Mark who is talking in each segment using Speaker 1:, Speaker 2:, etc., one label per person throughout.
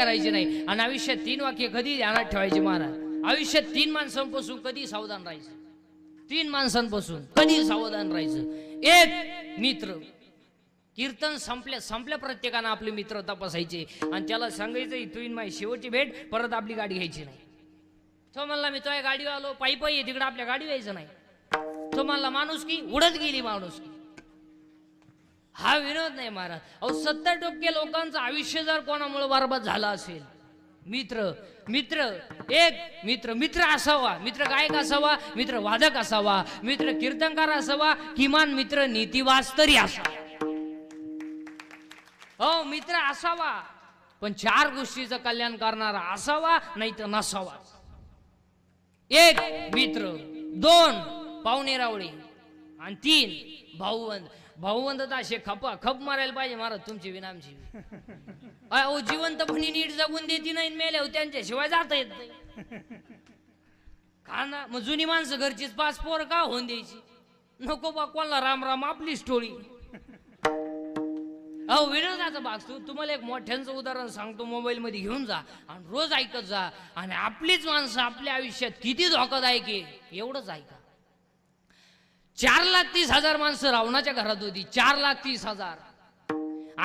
Speaker 1: करायची नाही. आणि आयुष्यात तीन वाक्य कधी ध्यानात ठेवायची महाराज? आयुष्यात तीन माणसांपासून कधी सावधान राहायचं? तीन माणसांपासून कधी सावधान राहायचं? एक मित्र. कीर्तन संपल्या संपल्या प्रत्येकानं आपले मित्र तपासायचे. आणि त्याला सांगायचं तू इन माझी शेवटची भेट परत आपली गाडी घ्यायची नाही. तो म्हणला मी तो गाडीवर आलो पायी पायी तिकडे आपल्या गाडी यायचं नाही. तो म्हणला माणूस की उडत गेली माणूस की. हा विनोद नाही महाराज. अहो सत्तर टक्के लोकांचं आयुष्य जर कोणामुळे बरबाद झालं असेल मित्र मित्र एक मित्र मित्र असावा मित्र गायक असावा मित्र वादक असावा मित्र कीर्तनकार असावा किमान मित्र नीतिवास तरी असावा. हो मित्र असावा पण चार गोष्टीचं कल्याण करणारा असावा नाही तर नसावा. एक मित्र दोन पाहुणे रावळी आणि तीन भाऊबंद. भाऊबंद असे खप खप मारायला पाहिजे महाराज तुमची विनामची. अहो जिवंतपणी नीट जगून देती नाही मेल्या त्यांच्याशिवाय जाता येत नाही. का ना? मग जुनी माणसं घरचीच पाच पोर का होऊन द्यायची? नको बा कोणाला राम राम आपली स्टोरी अहो विनोदाचा भाग तू तुम्हाला एक मोठ्यांचं उदाहरण सांगतो मोबाईल मध्ये घेऊन जा आणि रोज ऐकत जा. आणि आपलीच माणसं आपल्या आयुष्यात किती धोकादायक आहे एवढंच ऐका. चार लाख तीस हजार माणसं रावणाच्या घरात होती. चार लाख तीस हजार.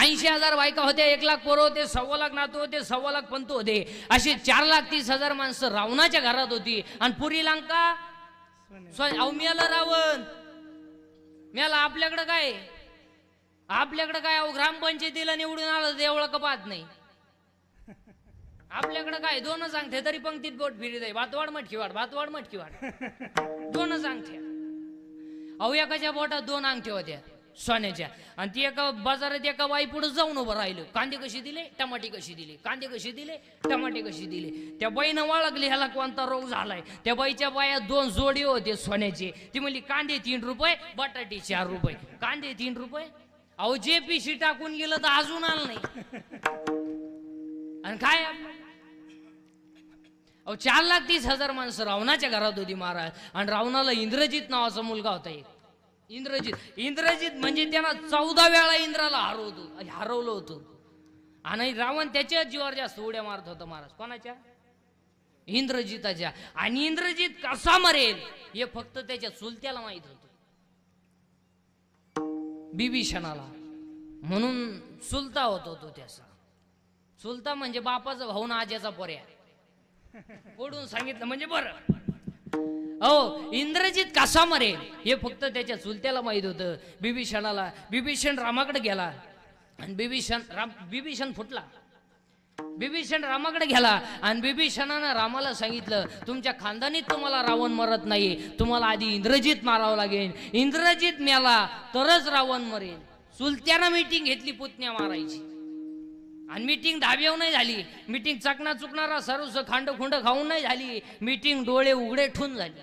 Speaker 1: ऐंशी हजार बायका होत्या एक लाख पोरं होते सव्वा लाख नातू होते सव्वा लाख पंत होते. असे चार लाख तीस हजार माणसं रावणाच्या घरात होती. आणि पुरी लंका? अहो मिळालं रावण. मिळाला आपल्याकडं काय? आपल्याकडं काय? अहो ग्रामपंचायतीला निवडून आलं एवढं का पाहत नाही? आपल्याकडं काय? दोनच सांगते तरी पंक्तीत बोट फिरीत आहे. भातवाड मटकी वाढ भातवाड मटकी वाढ. दोनच अंगठ्या अहो एकाच्या बोटात दोन अंगठ्या होत्या सोन्याच्या. आणि ती एका बाजारात एका बाई पुढे जाऊन उभं राहिलं. कांदे कशी दिले? टमाटे कशी दिले? कांदे कशी दिले? टमाटे कशी दिले? त्या बाईनं वाळगली ह्याला कोणता रोग झालाय. त्या बाईच्या बाया दोन जोडी होते सोन्याचे. ती म्हणली कांदे तीन रुपये बटाटे चार रुपये. कांदे तीन रुपये? अहो जे पिशी टाकून गेलं तर अजून आलं नाही. आणि काय? अहो चार लाख तीस हजार माणसं रावणाच्या घरात होती महाराज. आणि रावणाला इंद्रजित नावाचा मुलगा होता एक. इंद्रजित. इंद्रजित म्हणजे त्यांना चौदा वेळा इंद्राला हरवतो हरवलं होतं. आणि रावण त्याच्या जीवावर जास्त उड्या मारत होता महाराज. कोणाच्या? इंद्रजिताच्या. आणि इंद्रजित कसा मरेल हे फक्त त्याच्या चुलत्याला माहीत होत. बिभीषणाला. म्हणून चुलता होतो तो त्याचा. चुलता म्हणजे बापाचा भाऊ ना आज्याचा पर्याय. ओढून सांगितलं म्हणजे बरं. हो इंद्रजित कसा मरे हे फक्त त्याच्या चुलत्याला माहीत होतं. बिभीषणाला बिभीषण रामाकडे गेला. आणि बिभीषण राम बिभीषण फुटला. बिभीषण रामाकडे गेला आणि बिभीषणानं रामाला सांगितलं तुमच्या खानदानीत तुम्हाला रावण मरत नाही तुम्हाला आधी इंद्रजित मारावं लागेल. इंद्रजित मेला तरच रावण मरेल. चुलत्यानं मीटिंग घेतली पुतण्या मारायची. आणि मीटिंग धाब्यावर नाही झाली. मीटिंग चकना चुकणारा सर्वस खांड खुंड खाऊन नाही झाली. मीटिंग डोळे उघडे ठून झाली.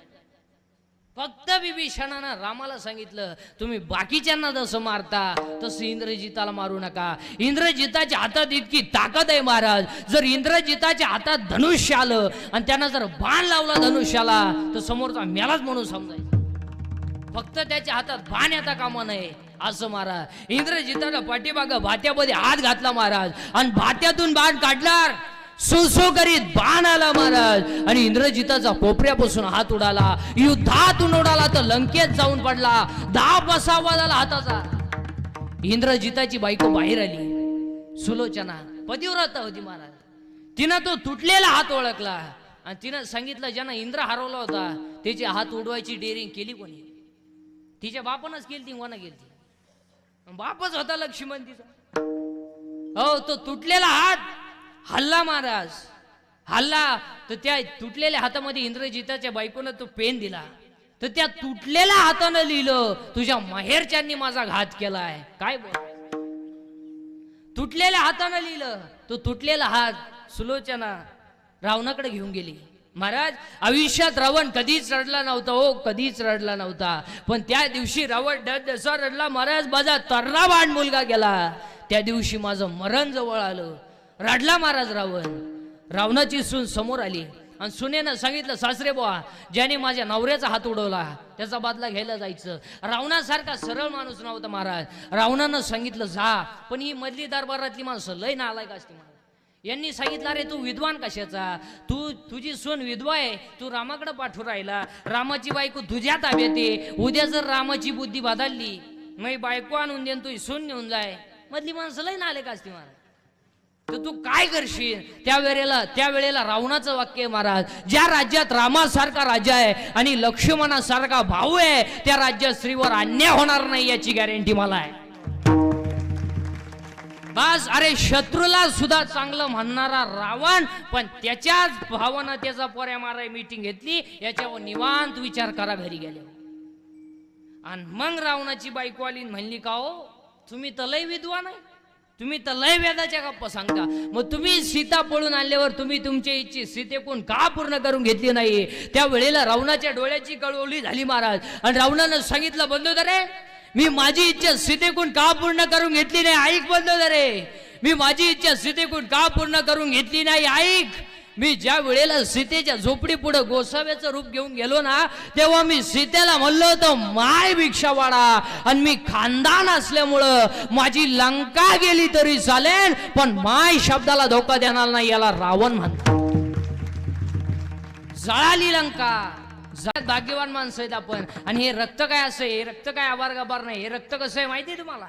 Speaker 1: फक्त विभीषणानं रामाला सांगितलं तुम्ही बाकीच्यांना जसं मारता तसं इंद्रजिताला मारू नका. इंद्रजिताच्या हातात इतकी ताकद आहे महाराज. जर इंद्रजिताच्या हातात धनुष्य आलं आणि त्यानं जर बाण लावला धनुष्याला तर समोरचा मेलाच म्हणून समजायचं. फक्त त्याच्या हातात बाण येता कामा नये. असं महाराज. इंद्रजितानं पाठीमागं भात्यामध्ये हात घातला महाराज. आणि भात्यातून बाण काढणार. सुसो करीत बाण आला महाराज. आणि इंद्रजिताचा कोपऱ्यापासून हात उडाला. युद्धातून उडाला तर लंकेत जाऊन पडला. दहा बसावा झाला हाताचा. इंद्रजिताची बायको बाहेर आली. सुलोचना. पतिव्रता होती महाराज. तिनं तो तुटलेला हात ओळखला. आणि तिनं सांगितलं ज्यानं इंद्र हरवला होता त्याचे हात उडवायची डेअरिंग केली कोणी? तिच्या बापानच केली ती कोणा केली बापच होता लक्ष्मण तिचा. हो तो तुटलेला हात. हल्ला महाराज. हल्ला. तर त्या तुटलेल्या हातामध्ये इंद्रजिताच्या बायकोनं तो पेन दिला. तर त्या तुटलेल्या हातानं लिहिलं तुझ्या माहेरच्यांनी माझा घात केलाय. काय बोल? तुटलेल्या हातानं लिहिलं. तो तुटलेला हात सुलोचना रावणाकडे घेऊन गेली. महाराज आयुष्यात रावण कधीच रडला नव्हता हो कधीच रडला नव्हता. पण त्या दिवशी रावण जसा रडला महाराज माझा तर्रा बाण मुलगा गेला. त्या दिवशी माझं मरण जवळ आलं. रडला महाराज रावण. रावणाची सून समोर आली. आणि सुनेनं सांगितलं सासरे बुवा ज्याने माझ्या नवऱ्याचा हात उडवला त्याचा बदला घ्यायला जायचं. रावणासारखा सरळ माणूस नव्हता महाराज. रावणानं सांगितलं जा पण ही मधली दरबारातली माणसं लय नालायक असते महाराज यांनी सांगितलं अरे तू विद्वान कशाचा? तू तुझी सून विधवा आहे तू रामाकडे पाठवू राहिला. रामाची बायको तुझ्या ताब्यात आहे. उद्या जर रामाची बुद्धी बदलली मग बायको आणून देन तू सून नेऊन जाय. मधली माणसं ना नाले का असते महाराज. तर तू काय करशील? त्यावेळेला त्यावेळेला रावणाचं वाक्य आहे महाराज ज्या राज्यात रामासारखा राजा आहे आणि लक्ष्मणासारखा भाऊ आहे त्या राज्यात स्त्रीवर अन्याय होणार नाही याची गॅरंटी मला आहे. बस अरे शत्रूला सुद्धा चांगलं म्हणणारा रावण पण त्याच्याच भावानं त्याचा पोऱ्या माराय मीटिंग घेतली याच्यावर निवांत विचार करा घरी गेले आणि मग रावणाची बायको आली म्हणली का हो? तुम्ही तर लय विद्वान आहे. तुम्ही तर लय वेदाच्या गप्पा सांगता. मग तुम्ही सीता पळून आणल्यावर तुम्ही तुमची इच्छित सीतेपून का पूर्ण करून घेतली नाही? त्या वेळेला रावणाच्या डोळ्याची कळवली झाली महाराज. आणि रावणानं सांगितलं बंधू रे मी माझी इच्छा सीतेकून का पूर्ण करून घेतली नाही? ऐक बंधू रे मी माझी इच्छा सीतेकून का पूर्ण करून घेतली नाही? ऐक. मी ज्या वेळेला सीतेच्या झोपडी पुढे गोसाव्याचं रूप घेऊन गेलो ना तेव्हा मी सीतेला म्हणलो होतो माय भिक्षा वाडा आणि मी खानदान असल्यामुळं माझी लंका गेली तरी चालेल पण माय शब्दाला धोका देणार नाही याला रावण म्हणतात. जळाली लंका. जळात भाग्यवान माणसं आहेत आपण. आणि हे रक्त काय असं हे रक्त काय आभार गबार नाही? हे रक्त कसं आहे माहिती आहे तुम्हाला.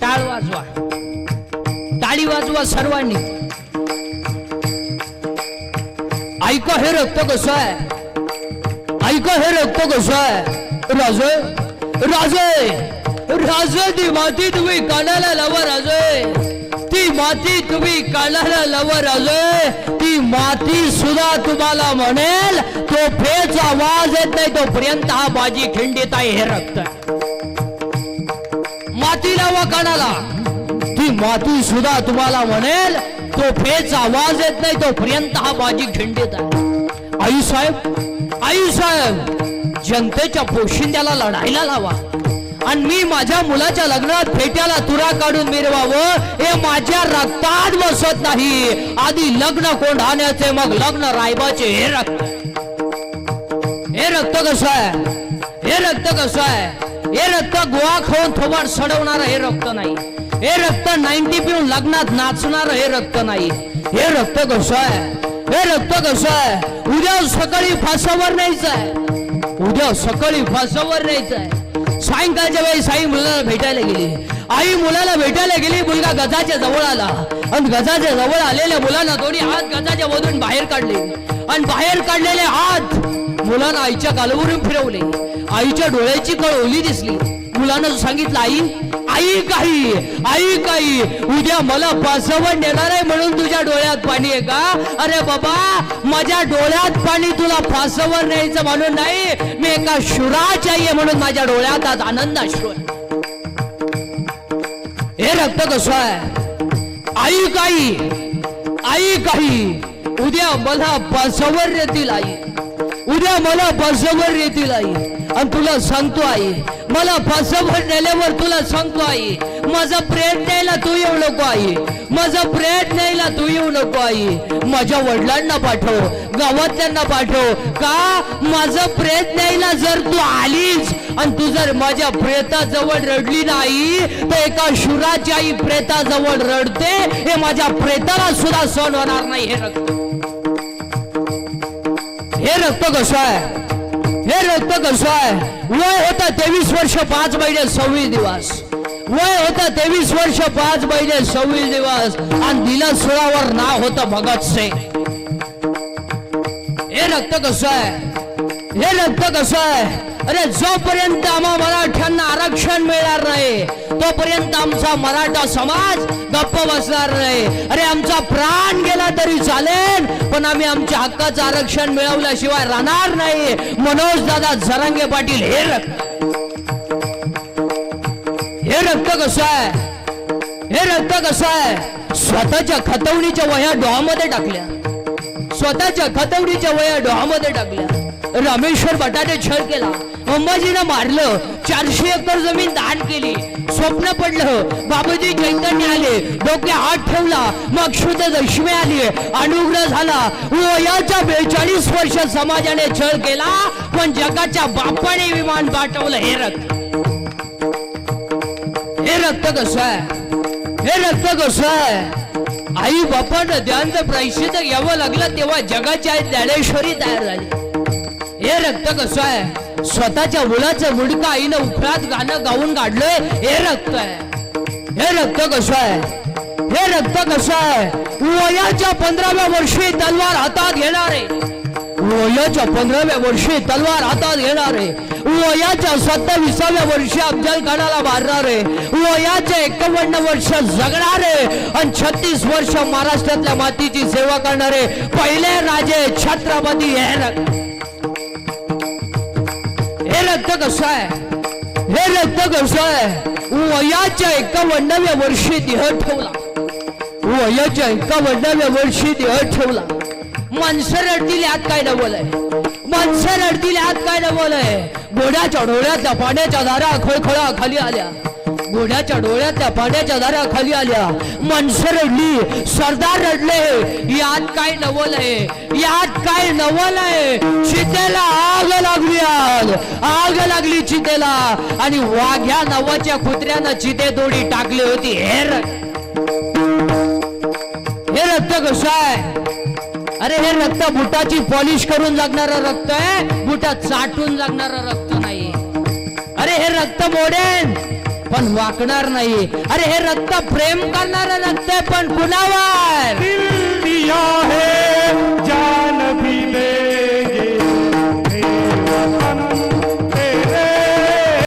Speaker 1: टाळ वाजवा. टाळी वाजवा सर्वांनी. ऐका हे रक्त कसं आहे? ऐका हे रक्त कसं आहे? राजे राजे राजे ती माती तुम्ही कानाला लावा राजे ती माती तुम्ही काढायला लवर राजे ती माती सुद्धा तुम्हाला म्हणेल तो फेच आवाज येत नाही तोपर्यंत हा बाजी खिंडीत आहे हे रक्त. माती लावा कानाला. ती माती सुद्धा तुम्हाला म्हणेल तो फेच आवाज येत नाही तोपर्यंत हा बाजी खिंडीत आहे. आई साहेब आई साहेब जनतेच्या पोशिंद्याला लढायला लावा. आणि मी माझ्या मुलाच्या लग्नात फेट्याला तुरा काढून मिरवावं हे माझ्या रक्तात बसत नाही. आधी लग्न कोंढाण्याचे मग लग्न रायबाचे. हे रक्त. हे रक्त कसं आहे? हे रक्त कसं आहे? हे रक्त गोवा खाऊन थोबाड सडवणार हे रक्त नाही. हे रक्त नाईन्टी पिऊन लग्नात नाचणार हे रक्त नाही. हे रक्त कसं आहे? हे रक्त कसं आहे? उद्या सकाळी फासावर न्यायचं आहे. उद्या सकाळी फासावर न्यायचं आहे. सायंकाळच्या वेळी साई मुलाला भेटायला गेली. आई मुलाला भेटायला गेली मुलगा गजाच्या जवळ आला. आणि गजाच्या जवळ आलेल्या मुलांना दोन्ही हात गजाच्या मधून बाहेर काढले. आणि बाहेर काढलेले हात मुलानं आईच्या कालवरून फिरवले. आईच्या डोळ्याची कळ ओली दिसली. मुलानं सांगितलं आई आई काही आई काही. उद्या मला पासवण देणार आहे म्हणून तुझ्या डोळ्यात पाणी आहे का? अरे बाबा माझ्या डोळ्यात पाणी तुला फासवर न्यायचं म्हणून नाही. मी एका शुराची आई आहे म्हणून माझ्या डोळ्यात आज आनंद अश्रू आहे हे रक्त कसं आहे? आई काही आई काही. उद्या मला बसवर येतील आई. उद्या मला बसवर येतील आई. आणि तुला सांगतो आई मला बसवर नेल्यावर तुला सांगतो आई माझं प्रेम न्यायला तू येऊ नको आई. माझं प्रेम न्यायला तू येऊ नको आई. माझ्या वडिलांना पाठव गावातल्यांना पाठव. का? माझं प्रेत न्यायला जर तू आलीच आणि तू जर माझ्या प्रेताजवळ रडली नाही तर एका शुराची आई प्रेताजवळ रडते हे माझ्या प्रेताला सुद्धा सण होणार नाही हे रक्त हे रक्त कसं आहे हे रक्त कसं आहे वय होता तेवीस वर्ष पाच महिने सव्वीस दिवस. वय होता तेवीस वर्ष पाच महिने सव्वीस दिवस. आणि दिला सुळावर नाव होतं भगतसिंग हे रक्त कसं आहे हे रक्त कसं आहे अरे जोपर्यंत आम्हा मराठ्यांना आरक्षण मिळणार नाही तोपर्यंत आमचा मराठा समाज गप्प बसणार नाही. अरे आमचा प्राण गेला तरी चालेल पण आम्ही आमच्या हक्काचं आरक्षण मिळवल्याशिवाय राहणार नाही. मनोज दादा झरंगे पाटील हे रक्त. हे रक्त कसं आहे? हे रक्त कसं आहे? स्वतःच्या खतवणीच्या वह्या डोहामध्ये टाकल्या. स्वतःच्या खतवणीच्या वया डोहामध्ये टाकल्या. रामेश्वर बटाटे छळ केला. अंबाजीनं मारलं. चारशे एकर जमीन दान केली. स्वप्न पडलं. बाबूजी चैतन्य आले. डोके हात ठेवला. मग शुद्ध दशमी आली. अनुग्रह झाला. वयाच्या बेचाळीस वर्ष समाजाने छळ केला. पण जगाच्या बापाने विमान पाठवलं. हे रक्त. हे रक्त कसं आहे? हे रक्त कसं आहे? आई बापानं ध्यानचं प्रायश्चित घ्यावं लागलं तेव्हा जगाची आई ज्ञानेश्वरी तयार झाली. हे रक्त कसं आहे? स्वतःच्या मुलाचं मुडकं आईनं उखळात गाणं गाऊन काढलंय हे रक्त आहे. हे रक्त कसं आहे? हे रक्त कसं आहे? वयाच्या पंधराव्या वर्षी तलवार हातात घेणारे. वयाच्या पंधराव्या वर्षी तलवार हातात घेणारे. वयाच्या सत्तावीसाव्या वर्षी अफजल खानाला मारणारे. वयाच्या एकावन्न वर्ष जगणारे. आणि छत्तीस वर्ष महाराष्ट्रातल्या मातीची सेवा करणारे. पहिले राजे छत्रपती हे रक्त. हे रक्त कसं आहे हे रक्त कसं आहे वयाच्या एकावन्नाव्या वर्षी देह ठेवला. वयाच्या एकावन्नाव्या वर्षी देह ठेवला. माणसं रडतील आत काय नवल आहे माणसं रडतील आत काय नवल आहे घोड्याच्या डोळ्यातल्या पाण्याच्या दारा खळखळा खाली आल्या. घोड्याच्या डोळ्यातल्या पाण्याच्या दाराखाली आल्या. माणसं रडली. सरदार रडले. यात काय नवल आहे? यात काय नवल आहे? चितेला आग लागली आग आग लागली चितेला. आणि वाघ्या नवाच्या कुत्र्यानं चिते दोडी टाकली होती. हे रक्त हे रक्त कसं आहे? अरे हे रक्त बुटाची पॉलिश करून लागणारं रक्त आहे. बुटात चाटून लागणारं रक्त नाही. अरे हे रक्त मोडेन. पण वाकणार नाही अरे हे रक्त प्रेम करणारं रक्त आहे पण कुणावर?